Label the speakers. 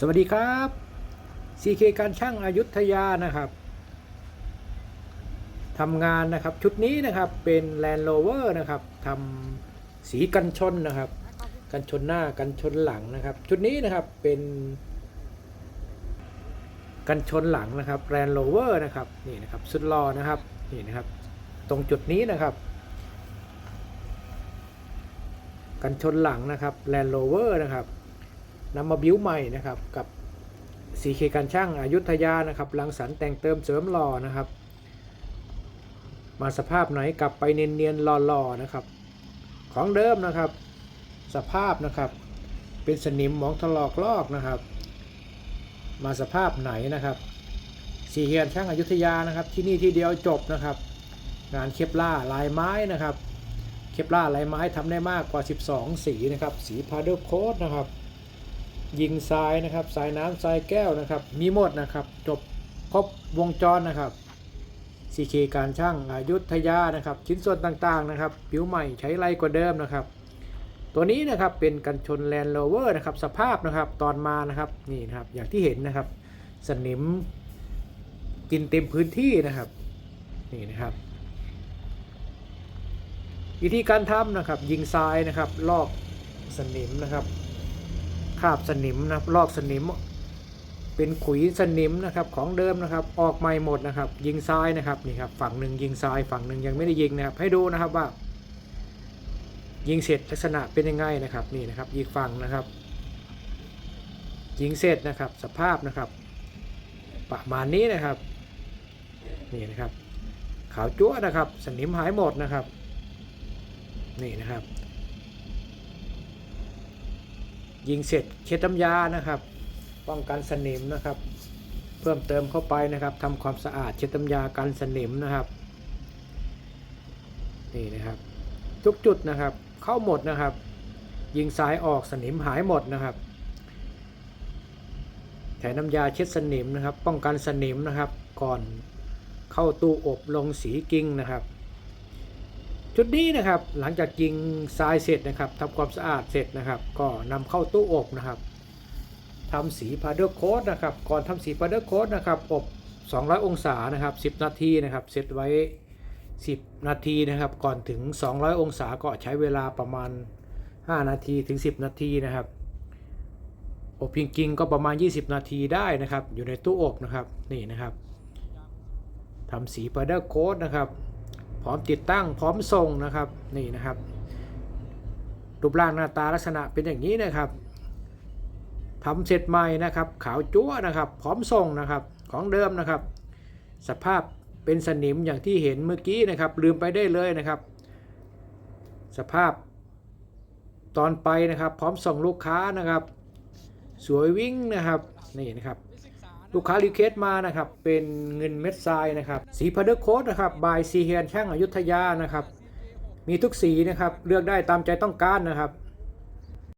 Speaker 1: สวัสดีครับ CK การช่างอายุทยานะครับทำงานนะครับชุดนี้นะครับเป็น Land Rover นะครับทำสีกันชนนะครับ กันชนหน้ากันชนหลังนะครับ ชุดนี้นะครับเป็น กันชนหลังนะครับ Land Rover นะครับนี่นะครับสุดรอนะครับนี่นะครับ ตรงจุดนี้นะครับ กันชนหลังนะครับ Land Rover นะครับ นำมาบิ้วใหม่นะครับกับ CK การช่างอายุทยานะครับลังสรรแต่งเติมเสริมหล่อนะครับ มาสภาพไหนกลับไปเนียนๆหล่อๆนะครับ ของเดิมนะครับ สภาพนะครับเป็นสนิมมองถลอกลอกนะครับ มาสภาพไหนนะครับ CK การช่างอายุทยานะครับ ที่นี่ที่เดียวจบนะครับ งานเคปล่าลายไม้นะครับ เคปล่าลายไม้ทำได้มากกว่า 12 สีนะครับ สีพาร์เดอร์โค้ดนะครับ ยิงทรายนะครับทรายน้ำทรายแก้วนะครับ มีหมดนะครับ จบครบวงจรนะครับ CK การช่างอายุทยานะครับ ชิ้นส่วนต่างๆนะครับ ผิวใหม่ใช้ไรกว่าเดิมนะครับ ตัวนี้นะครับเป็นกันชนแลนด์โรเวอร์นะครับ สภาพนะครับตอนมานะครับนี่นะครับอย่างที่เห็นนะครับ สนิมกินเต็มพื้นที่นะครับนี่นะครับ วิธีการทำนะครับ ยิงทรายนะครับลอกสนิมนะครับ คราบสนิมนะลอกสนิม เป็นขุยสนิมนะครับของเดิมนะครับ ออกใหม่หมดนะครับ ยิงซ้ายนะครับนี่ครับฝั่งหนึ่งยิงซ้ายฝั่งหนึ่งยังไม่ได้ยิงนะครับ ให้ดูนะครับว่า ยิงเสร็จลักษณะเป็นยังไงนะครับนี่นะครับอีกฝั่งนะครับ ยิงเสร็จนะครับสภาพนะครับประมาณนี้นะครับนี่นะครับขาวจั๊วนะครับ สนิมหายหมดนะครับ นี่นะครับ ยิงเสร็จเช็ดน้ำยานะครับ ป้องกันสนิมนะครับ เพิ่มเติมเข้าไปนะครับทำความสะอาดเช็ดน้ำยากันสนิมนะครับนี่นะครับ ทุกจุดนะครับ เข้าหมดนะครับ ยิงซ้ายออกสนิมหายหมดนะครับใช้น้ำยาเช็ดสนิมนะครับ ป้องกันสนิมนะครับ ก่อนเข้าตู้อบลงสีกิ้งนะครับ ชุดนี้นะครับหลังจากยิงทรายเสร็จนะครับทำความสะอาดเสร็จนะครับ ก็นำเข้าตู้อบนะครับทำสีพาเดอร์โค้ดนะครับก่อนทำสีพาเดอร์โค้ดนะครับอบ 200 องศานะครับ 10 นาทีนะครับเซตไว้ 10 นาทีนะครับ ก่อนถึง 200 องศาก็ใช้เวลาประมาณ 5 นาทีถึง 10 นาทีนะครับอบจริงก็ประมาณ 20 นาทีได้นะครับ อยู่ในตู้อบนะครับนี่นะครับทำสีพาเดอร์โค้ดนะครับ พร้อมติดตั้งพร้อมส่งนะครับนี่นะครับรูปร่างหน้าตาลักษณะเป็นอย่างนี้นะครับทำเสร็จใหม่นะครับ ขาวจั๊วนะครับ พร้อมส่งนะครับของเดิมนะครับ สภาพเป็นสนิมอย่างที่เห็นเมื่อกี้นะครับ ลืมไปได้เลยนะครับ สภาพตอนไปนะครับ พร้อมส่งลูกค้านะครับ สวยวิ่งนะครับนี่นะครับ ลูกค้ารีเควสต์มานะครับ เป็นเงินเม็ดทรายนะครับ สีพัดเดอร์โค้ดนะครับบายซีเฮียนช่างอายุทยานะครับ มีทุกสีนะครับ เลือกได้ตามใจต้องการนะครับ